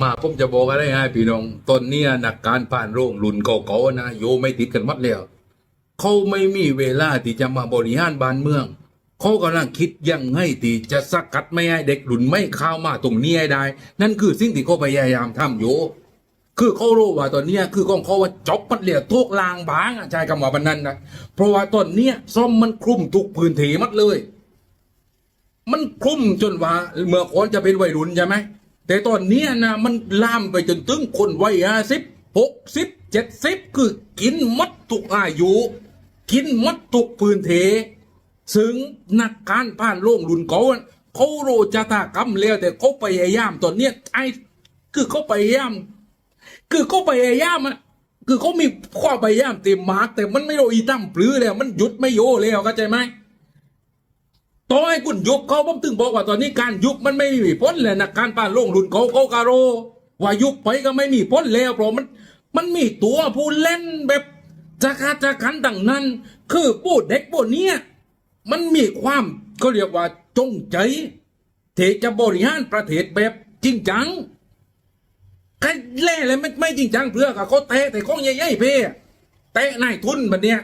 มาผมจะบอกอะไรให้พี่น้องตอนนี้นักการผ่านโรงรุ่นเก่าๆนะโยไม่ติดกันมัดแล้วเขาไม่มีเวลาที่จะมาบริหารบ้านเมืองเขากำลังคิดยังไงที่จะสกัดไม่ให้เด็กรุ่นไม่เข้ามาตรงนี้ให้ได้ นั่นคือสิ่งที่เขาพยายามทำอยู่คือเขารู้ว่าตอนนี้คือของเขาว่าจบมันเหลียทุกลางบางอะใช่คำว่าบันนั้นนะเพราะว่าตอนนี้ซ่อมมันคลุมทุกพื้นที่มัดเลย มันคลุมจนว่าเมื่อก่อนจะเป็นวัยรุ่นใช่ไหม แต่ตอนเนี้นะมันลามไปจนถึงคนวัยห้าสิบหกสิบเจ็ดสิบคือกินมัดทุกอายุ กินมัดทุกพื้นที่ซึ่งนักการผ่านโลกรุ่นเขาอะเขาโรจตากรรมแล้วแต่เขาพยายามตอนเนี้ยไอ้คือเขาพยายาม คือเขาพยายามอะคือเขามีความพยายามเต็มมากแต่มันไม่โรอีตั้มปลื้อแล้วมันหยุดไม่โยแล้วเข้าใจไหม ต่อให้คุณยุบเขาผมถึงบอกว่าตอนนี้การยุบมันไม่มีพ้นเลยนะการปานโลงรุ่นเขาเขาการโร ว่ายุบไปก็ไม่มีพ้นแล้วเพราะมันมันมีตัวผู้เล่นแบบจักรจักันดังนั้น คือปูดเด็กพวกเนี้ยมันมีความเขาเรียกว่าจงใจเทจะบริหารประเทศแบบจริงจังใครเล่เลยไม่ไม่จริงจังเพื่อกับเขาเตะแต่ของใหญ่ๆเพ่เตะนายทุนแบบเนี้ย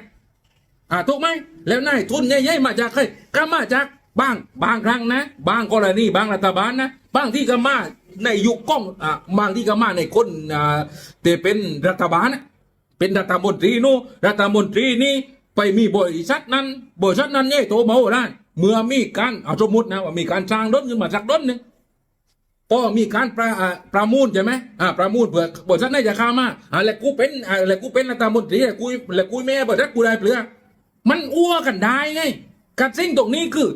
อ่าถูกไหมแล้วนายทุนใหญ่ๆมาจากใครก็มาจากบางบางครั้งนะ บางกรณีบางรัฐบาลนะบางที่ก็มาในยุคก้องอ่าบางที่ก็มาในคนอ่าแต่เป็นรัฐบาลนะเป็นรัฐมนตรีนู่รัฐมนตรีนี่ไปมีบริษัทนั้นบริษัทนั้นใหญ่โตมาได้เมื่อมีการเอาสมมตินะว่ามีการสร้างรถขึ้นมาสักรถหนึ่งพอมีการประอ่าประมูลใช่ไหมอ่าประมูลเผื่อบริษัทไหนจะเข้ามาอ่าแล้วกูเป็นอ่าแล้วกูเป็นรัฐมนตรีอะกูแล้วกูแม่บริษัทกูได้เปลือ มันอ้วกันได้ไงกัดสิ่งตรงนี้คือ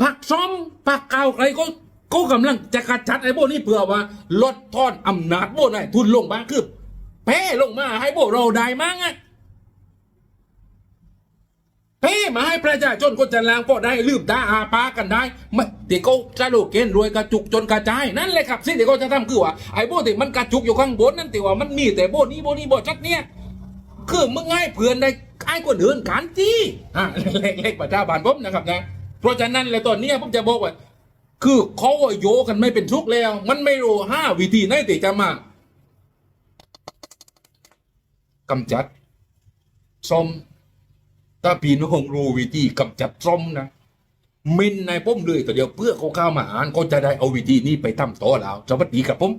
ผักซ้อมผักเก่าวใครก็ก็กำลังจะกระจัดไอ้พวกนี้เผื่อว่า ลดทอนอำนาจพวกนั้นทุนลงมาคือแพ้ลงมาให้พวกเราได้มั้งอะเพ่มาให้ประชาชนคนจะลางพอได้ลืมตาอาปากันได้ไม่เดี๋ยวเขาจะโลเกนรวยกระจุกจนกระจายนั่นแหละครับสิ่งที่เขาจะทำคือว่าไอ้โบที่มันกระจุกอยู่ข้างบนนั่นแต่ว่ามันมีแต่โบนี้โบนี้โบชัดเนี่ยคือมึงให้เพื่อนได้ ไอ้คนอื่นกันจี้อะเล็กๆประชาบานผมนะครับนะ เพราะฉะนั้นเลยตอนนี้ผมจะบอกว่า คือเขาโยกันไม่เป็นทุกแล้ว มันไม่รู้ห้าวิธีไหนที่จะมากำจัดส้มถ้าพี่น้องรู้วิธีกำจัดส้มนะมินในป้มเลยแต่เดียวเพื่อเขาเข้ามาอ่านเขาจะได้เอาวิธีนี้ไปทำต่อแล้วสวัสดีครับผม